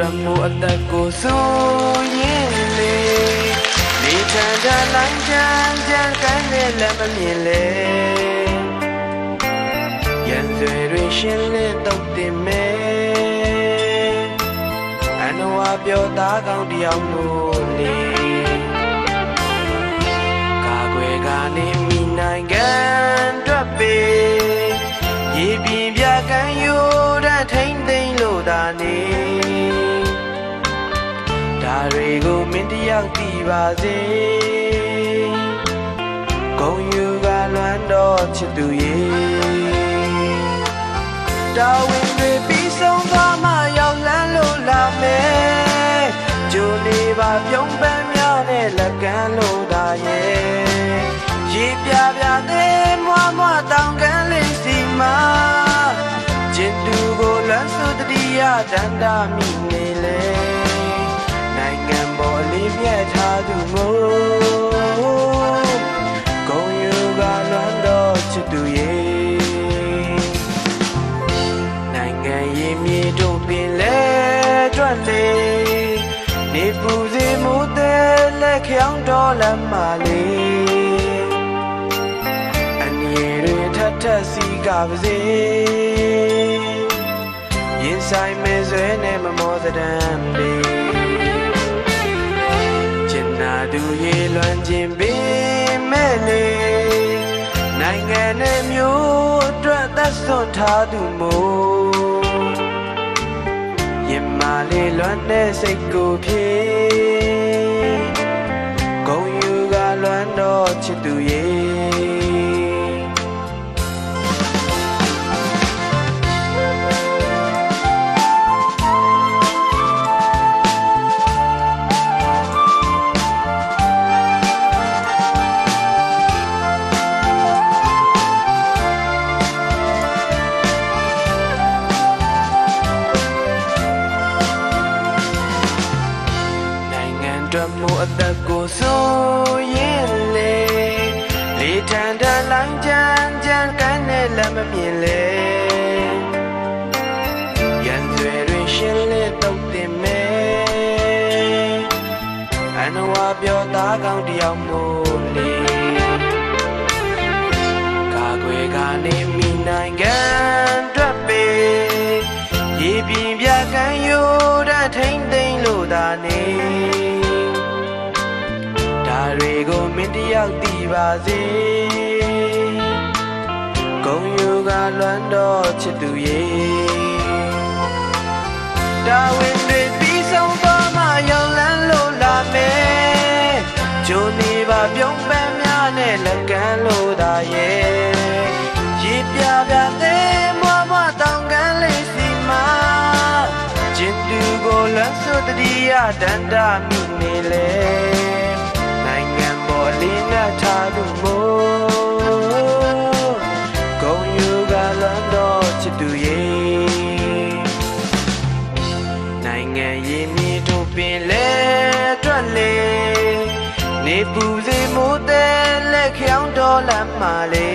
အသက်ကိုဆိုရင်လေလေထန်ထန်လိုက်ချမ်းချမ်းကိုင်းနဲ့လက်မမြင်လေရန်စွေတွေရှင်းလင်းတော့တင်မယ်အနဝပြောသားကောင်းတယောက်မို့လေကာကွယ်ကနေမိနိုင်ငံအတွက်ပေရေပြင်းပြကန်ယူတဲ့ထိမ့်သိမ့်လို့သာနေဒါ တွေကိုမင်းတယောက်သိပါစေဂုံယူကလွမ်းတော့ချစ်သူရဲ့တာဝန်တွေပြီးဆုံးသွားမှရောက်လန်းလို့လာမယ်ဂျိုနေပါပြုံးပန်းများနဲ့လက်ကမ်းလို့ဒါရဲ့ရေပြပြသေးမွားမွားတောင်ကန်းလေးစီမှာကျင်သူကိုလွမ်းစုတတိယတန်တာမိ ပေါ်လေးမြတ်ထားသူမို့ဂုံယူကလွမ်းတော့ချစ်သူရဲ့နိုင်ငံရင်မြေတို့ပင်လဲတွက်လေနေပူစီမှုတဲ့လက်ခေါင်းတော်လမ်းမာလေးအန်ရည်တွေထပ်ထပ်စီကပါစေရင်ဆိုင်မဲဆွဲနဲ့မမောသဒံလေး သူရေလွမ်းခြင်းပင်မဲ့လေနိုင်ငံနဲ့မျိုးအတွက်သက်စွန့်ထားသူမို့ရင်မာလေးလွမ်းတဲ့စိတ်ကိုဖြေဂုံယူကလွမ်းတော့ချစ်သူရဲ့ အတွက်မို့အသက်ကိုဆိုရင်လေလေထန်ထန်လိုင်းချမ်းချမ်းကန်းနဲ့လက်မမြင်လေရန်စွဲတွေရှင်းလင်းတော့တင်မယ်အနဝပြောသားကောင်းတယောက်မို့လေကာကွယ်ကနေမိနိုင်ငံအတွက်ပေရေပြင်းပြကန်ယူတဲ့ထိမ့်သိမ့်လို့သာနေ မင်းတယောက်သိပါစေဂုံယူကလွမ်းတော့ချစ်သူရဲ့ဒါဝင်တွေပြီးဆုံးသွားမှရောက်လန်းလို့လာမယ်ဂျိုနေပါပြုံးပန်းများနဲ့လက်ကမ်းလို့သာရဲ့ရေပြပြသေးမွားမွားတောင်ကန်းလေးစီမှာကျင်သူကိုလမ်းစွတတိယတန်တာမိနေလေ နိုင်ငံပေါ်လေးနဲ့ထားသူမို့ဂုံယူကလမ်းတော့ချစ်သူရဲ့နိုင်ငံရင်မြေတို့ပင်လဲတွက်လေနေပူစီမိုးတဲ့လက်ခေါင်းတော်လမ်းမာလေ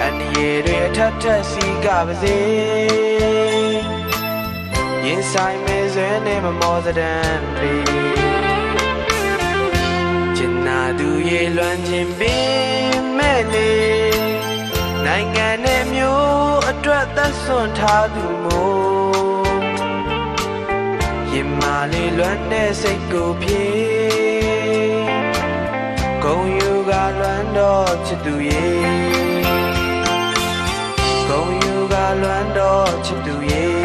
အန်ရည်တွေထပ်ထပ်စီကပါစေရင်ဆိုင်မဲဆွဲနဲ့မမောစဒံပေ မ်းခြင်းပင်မဲ့လေနိုင်ငံနဲ့မျိုးအတွက်သက်စွန့်ထားသူမို့ရင်မာလေးလွမ်းတဲ့စိတ်ကိုဖြေဂုံယူကလွမ်းတော့ချစ်သူရဲ့ဂုံယူကလွမ်းတော့ချစ်သူရဲ့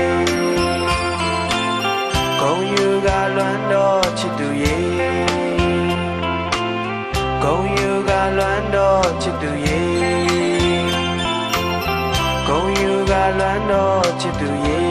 ဂုံယူကလွမ်းတော့ချစ်သူရဲ့